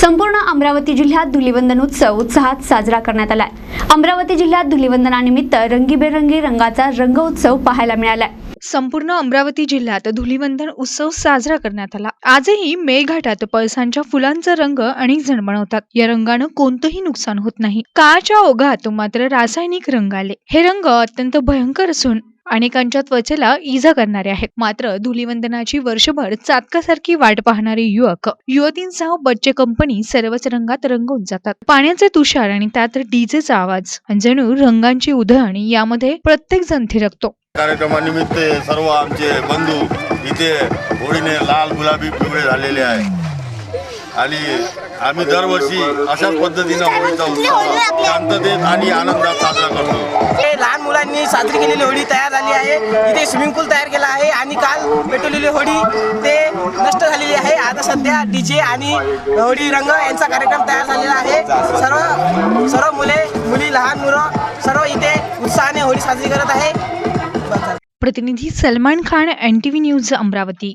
संपूर्ण अमरावती जिल्ह्यात धुलिवंदन उत्सव उत्साहात साजरा करण्यात आलाय. अमरावती जिल्ह्यात धुलिवंदनानिमित्त रंगीबेरंगी रंगाचा रंग उत्सव पाहायला मिळालाय. संपूर्ण अमरावती जिल्ह्यात धुलिवंदन उत्सव साजरा करण्यात आला. आजही मेळघाटात पळसांच्या फुलांचा रंग अनेक झणमणवतात या रंगानं कोणतंही नुकसान होत नाही. काळाच्या ओघात मात्र रासायनिक रंग आले. हे रंग अत्यंत भयंकर असून अनेकांच्या त्वचेला इजा करणारे आहेत. मात्र धुलीवंदनाची वर्षभर चातकासारखी वाट पाहणारे युवक युवतींसह बच्चे कंपनी सर्वच रंगात रंगवून जातात. पाण्याचे तुषार आणि त्यात डीजेचा आवाज जणू रंगांची उधळण यामध्ये प्रत्येक जण थिरकतो. कार्यक्रमानिमित्त सर्व आमचे बंधू इथे होळीने लाल गुलाबी पिवळे झालेले आहे आणि आम्ही दरवर्षी अशाच पद्धतीनं होळीचा उत्सव शांततेत आणि आनंदात साजरा साजरी केलेली होळी तयार झाली आहे. इथे स्विमिंग पूल तयार केला आहे आणि काल पेटवलेली होळी ते नष्ट झालेली आहे. आता सध्या डीजे आणि होळी रंग यांचा कार्यक्रम तयार झालेला आहे. सर्व सर्व मुले मुली लहान मुलं सर्व इथे उत्साहाने होळी साजरी करत आहे. प्रतिनिधी Salman Khan N T V news Amravati.